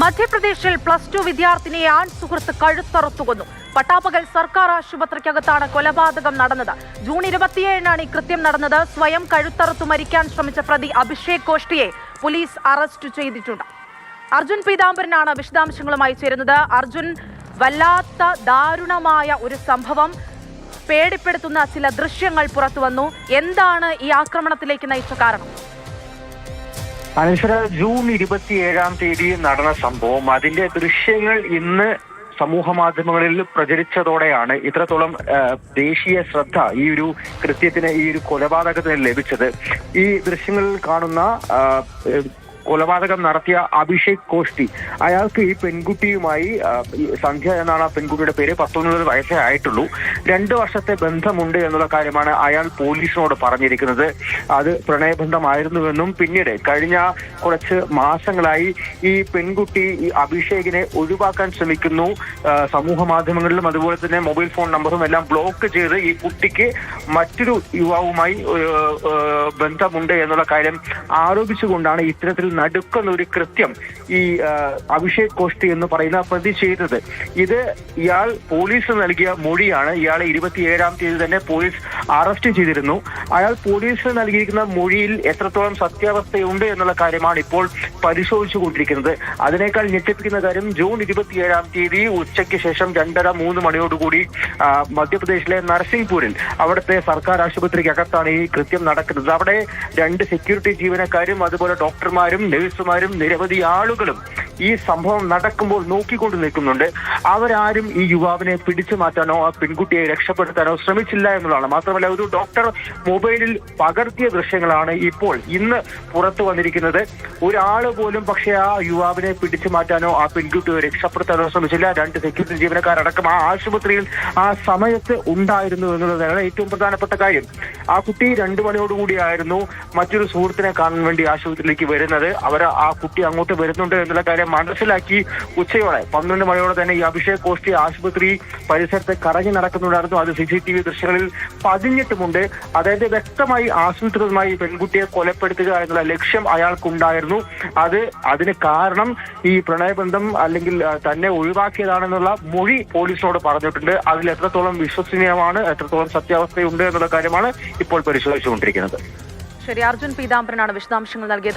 മധ്യപ്രദേശിൽ plus two വിദ്യാർത്ഥിനിയെ ആൺ സുഹൃത്ത് കഴുത്തറുത്തുകൊന്നു. പട്ടാപ്പകൽ സർക്കാർ ആശുപത്രിക്കകത്താണ് കൊലപാതകം നടന്നത്. ജൂൺ ഇരുപത്തിയേഴിനാണ് ഈ കൃത്യം നടന്നത്. സ്വയം കഴുത്തറുത്തു മരിക്കാൻ ശ്രമിച്ച പ്രതി അഭിഷേക് കോഷ്ടിയെ പോലീസ് അറസ്റ്റ് ചെയ്തിട്ടുണ്ട്. അർജുൻ പീതാംബരനാണ് വിശദാംശങ്ങളുമായി ചേരുന്നത്. അർജുൻ വല്ലാത്ത ദാരുണമായ ഒരു സംഭവം. പേടിപ്പെടുത്തുന്ന ചില ദൃശ്യങ്ങൾ പുറത്തുവന്നു. എന്താണ് ഈ ആക്രമണത്തിലേക്ക് നയിച്ച കാരണം? അനശ്വര ജൂൺ ഇരുപത്തിയേഴാം തീയതി നടന്ന സംഭവം. അതിന്റെ ദൃശ്യങ്ങൾ ഇന്ന് സമൂഹ മാധ്യമങ്ങളിൽ പ്രചരിച്ചതോടെയാണ് ഇത്രത്തോളം ദേശീയ ശ്രദ്ധ ഈ ഒരു കൃത്യത്തിന് ഈ ഒരു കൊലപാതകത്തിന് ലഭിച്ചത്. ഈ ദൃശ്യങ്ങളിൽ കാണുന്ന കൊലപാതകം നടത്തിയ അഭിഷേക് കോഷ്ടി. അയാൾക്ക് ഈ പെൺകുട്ടിയുമായി സന്ധ്യ എന്നാണ് ആ പെൺകുട്ടിയുടെ പേര് പത്തൊൻപത് വയസ്സേ ആയിട്ടുള്ളൂ. രണ്ട് വർഷത്തെ ബന്ധമുണ്ട് എന്നുള്ള കാര്യമാണ് അയാൾ പോലീസിനോട് പറഞ്ഞിരിക്കുന്നത്. അത് പ്രണയബന്ധമായിരുന്നുവെന്നും പിന്നീട് കഴിഞ്ഞ കുറച്ച് മാസങ്ങളായി ഈ പെൺകുട്ടി ഈ അഭിഷേകിനെ ഒഴിവാക്കാൻ ശ്രമിക്കുന്നു. സമൂഹ മാധ്യമങ്ങളിലും അതുപോലെ തന്നെ മൊബൈൽ ഫോൺ നമ്പറും എല്ലാം ബ്ലോക്ക് ചെയ്ത് ഈ കുട്ടിക്ക് മറ്റൊരു യുവാവുമായി ബന്ധമുണ്ട് എന്നുള്ള കാര്യം ആരോപിച്ചുകൊണ്ടാണ് ഇത്തരത്തിൽ നടുക്കുന്ന ഒരു കൃത്യം ഈ അഭിഷേക് കോഷ്ടി എന്ന് പറയുന്ന പ്രതി ചെയ്തത്. ഇത് ഇയാൾ പോലീസ് നൽകിയ മൊഴിയാണ്. ഇയാളെ ഇരുപത്തിയേഴാം തീയതി തന്നെ പോലീസ് അറസ്റ്റ് ചെയ്തിരുന്നു. അയാൾ പോലീസിന് നൽകിയിരിക്കുന്ന മൊഴിയിൽ എത്രത്തോളം സത്യാവസ്ഥയുണ്ട് എന്നുള്ള കാര്യമാണ് ഇപ്പോൾ പരിശോധിച്ചു കൊണ്ടിരിക്കുന്നത്. അതിനേക്കാൾ ഞെട്ടിപ്പിക്കുന്ന കാര്യം ജൂൺ ഇരുപത്തിയേഴാം തീയതി ഉച്ചയ്ക്ക് ശേഷം രണ്ടര മൂന്ന് മണിയോടുകൂടി മധ്യപ്രദേശിലെ നരസിംഗ്പൂരിൽ അവിടുത്തെ സർക്കാർ ആശുപത്രിക്കകത്താണ് ഈ കൃത്യം നടക്കുന്നത്. അവിടെ രണ്ട് സെക്യൂരിറ്റി ജീവനക്കാരും അതുപോലെ ഡോക്ടർമാരും നഴ്സുമാരും നിരവധി ആളുകളും ഈ സംഭവം നടക്കുമ്പോൾ നോക്കിക്കൊണ്ട് നിൽക്കുന്നുണ്ട്. അവരാരും ഈ യുവാവിനെ പിടിച്ചു മാറ്റാനോ ആ പെൺകുട്ടിയെ രക്ഷപ്പെടുത്താനോ ശ്രമിച്ചില്ല എന്നുള്ളതാണ്. മാത്രമല്ല ഒരു ഡോക്ടർ മൊബൈലിൽ പകർത്തിയ ദൃശ്യങ്ങളാണ് ഇപ്പോൾ ഇന്ന് പുറത്തു വന്നിരിക്കുന്നത്. ഒരാൾ പോലും പക്ഷേ ആ യുവാവിനെ പിടിച്ചു മാറ്റാനോ ആ പെൺകുട്ടിയെ രക്ഷപ്പെടുത്താനോ ശ്രമിച്ചില്ല. രണ്ട് സെക്യൂരിറ്റി ജീവനക്കാരടക്കം ആ ആശുപത്രിയിൽ ആ സമയത്ത് ഉണ്ടായിരുന്നു എന്നുള്ളതാണ് ഏറ്റവും പ്രധാനപ്പെട്ട കാര്യം. ആ കുട്ടി രണ്ടു മണിയോടുകൂടിയായിരുന്നു മറ്റൊരു സുഹൃത്തിനെ കാണാൻ വേണ്ടി ആശുപത്രിയിലേക്ക് വരുന്നത്. അവർ ആ കുട്ടി അങ്ങോട്ട് വരുന്നുണ്ട് എന്നുള്ള കാര്യം മനസ്സിലാക്കി ഉച്ചയോടെ പന്ത്രണ്ട് മണിയോടെ തന്നെ ഈ അഭിഷേക് കോഷ്ടി ആശുപത്രി പരിസരത്ത് കറങ്ങി നടക്കുന്നുണ്ടായിരുന്നു. അത് സി സി ടി വി ദൃശ്യങ്ങളിൽ പതിഞ്ഞിട്ടുമുണ്ട്. അതായത് വ്യക്തമായി ആസൂത്രിതമായി പെൺകുട്ടിയെ കൊലപ്പെടുത്തുക എന്നുള്ള ലക്ഷ്യം അയാൾക്കുണ്ടായിരുന്നു. അത് അതിന് കാരണം ഈ പ്രണയബന്ധം അല്ലെങ്കിൽ തന്നെ ഒഴിവാക്കിയതാണെന്നുള്ള മൊഴി പോലീസിനോട് പറഞ്ഞിട്ടുണ്ട്. അതിൽ എത്രത്തോളം വിശ്വസനീയമാണ് എത്രത്തോളം സത്യാവസ്ഥയുണ്ട് എന്നുള്ള കാര്യമാണ് ഇപ്പോൾ പരിശോധിച്ചുകൊണ്ടിരിക്കുന്നത്. ശരി അർജുൻ പീതാംബരനാണ് വിശദാംശങ്ങൾ നൽകിയത്.